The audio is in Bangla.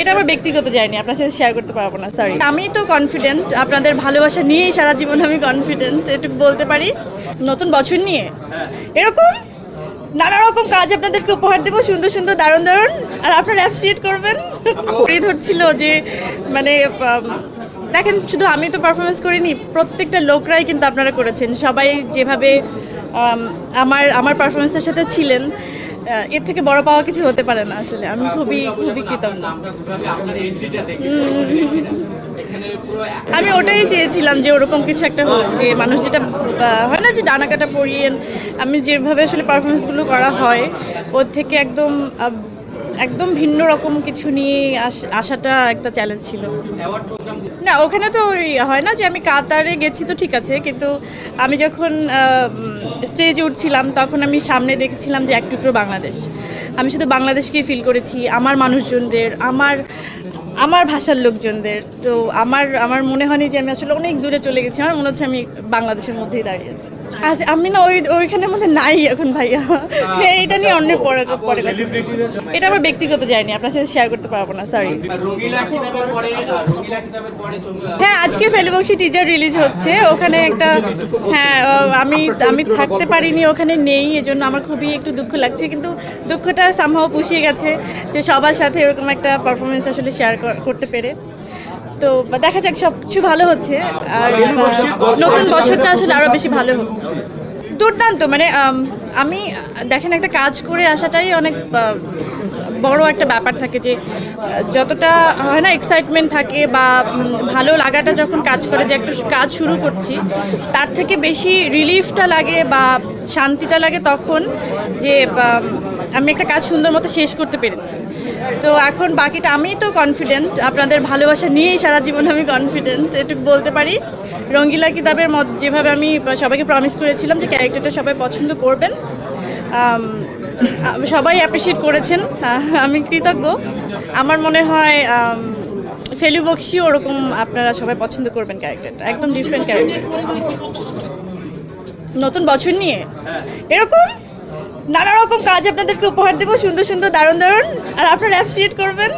এটা আমার ব্যক্তিগত যায়নি আপনার সাথে শেয়ার করতে পারব না সরি আমি তো কনফিডেন্ট আপনাদের ভালোবাসা নিয়েই সারা জীবন আমি কনফিডেন্ট এটুকু বলতে পারি। নতুন বছর নিয়ে, এরকম নানা রকম কাজ আপনাদেরকে উপহার দেবো, সুন্দর সুন্দর, দারুণ দারুণ। আর আপনারা অ্যাপ্রিসিয়েট করবেন। করে ধরছিল যে মানে দেখেন, শুধু আমি তো পারফরমেন্স করিনি, প্রত্যেকটা লোকরাই কিন্তু আপনারা করেছেন। সবাই যেভাবে আমার আমার পারফরমেন্সের সাথে ছিলেন। এর থেকে বড় পাওয়া কিছু হতে পারে না আসলে। আমি খুবই খুবই কৃতজ্ঞ। আমি ওটাই চেয়েছিলাম যে ওরকম কিছু একটা হোক যে মানুষ যেটা হয় না যে ডানাকাটা পরিয়ে আমি যেভাবে আসলে পারফরমেন্সগুলো করা হয় ওর থেকে একদম একদম ভিন্ন রকম কিছু নিয়ে আস- আসাটা একটা চ্যালেঞ্জ ছিল। না, ওখানে তো হয় না যে আমি কাতারে গেছি তো ঠিক আছে, কিন্তু আমি যখন স্টেজে উঠছিলাম, তখন আমি সামনে দেখেছিলাম যে এক টুকরো বাংলাদেশ। আমি শুধু বাংলাদেশকেই ফিল করেছি, আমার মানুষজনদের, আমার আমার ভাষার লোকজনদের তো আমার আমার মনে হয়নি যে আমি আসলে অনেক দূরে চলে গেছি। আমার মনে হচ্ছে আমি বাংলাদেশের মধ্যেই দাঁড়িয়ে আছি। আজ আমি না ওই ওইখানের মধ্যে নাই এখন ভাইয়া। হ্যাঁ এটা নিয়ে অন্য পরে পরে এটা আমার ব্যক্তিগত যায়নি আপনার সাথে শেয়ার করতে পারব না সরি হ্যাঁ আজকে ফেলিবক্সি টিজার রিলিজ হচ্ছে। ওখানে একটা হ্যাঁ আমি আমি থাকতে পারিনি ওখানে নেই এজন্য আমার খুবই একটু দুঃখ লাগছে। কিন্তু দুঃখটা সামহাও পুষিয়ে গেছে যে সবার সাথে এরকম একটা পারফরমেন্স আসলে শেয়ার করতে পেরে। তো দেখা যাক সব কিছু ভালো হচ্ছে। আর নতুন বছরটা আসলে আরও বেশি ভালো হোক। দুর্দান্ত মানে আম, দেখেন একটা কাজ করে আসাটাই অনেক বড় একটা ব্যাপার থাকে যে যতটা হয় না এক্সাইটমেন্ট থাকে বা ভালো লাগাটা যখন কাজ করে যে একটু কাজ শুরু করছি তার থেকে বেশি রিলিফটা লাগে বা শান্তিটা লাগে তখন যে আমি একটা কাজ সুন্দর মতো শেষ করতে পেরেছি। তো এখন বাকিটা আমি তো কনফিডেন্ট আপনাদের ভালোবাসা নিয়েই সারা জীবন আমি কনফিডেন্ট এটুকু বলতে পারি। রঙ্গিলা কিতাবের মত যেভাবে আমি সবাইকে প্রমিস করেছিলাম যে ক্যারেক্টারটা সবাই পছন্দ করবেন। সবাই অ্যাপ্রিসিয়েট করেছেন। আমি কৃতজ্ঞ। আমার মনে হয় ফেলু বক্সিও ওরকম আপনারা সবাই পছন্দ করবেন ক্যারেক্টারটা। একদম ডিফারেন্ট ক্যারেক্টার। নতুন বছর নিয়ে? এরকম? নানা রকম কাজ আপনাদেরকে উপহার দেবো। সুন্দর সুন্দর দারুণ দারুণ। আর আপনারা অ্যাপ্রিসিয়েট করবেন।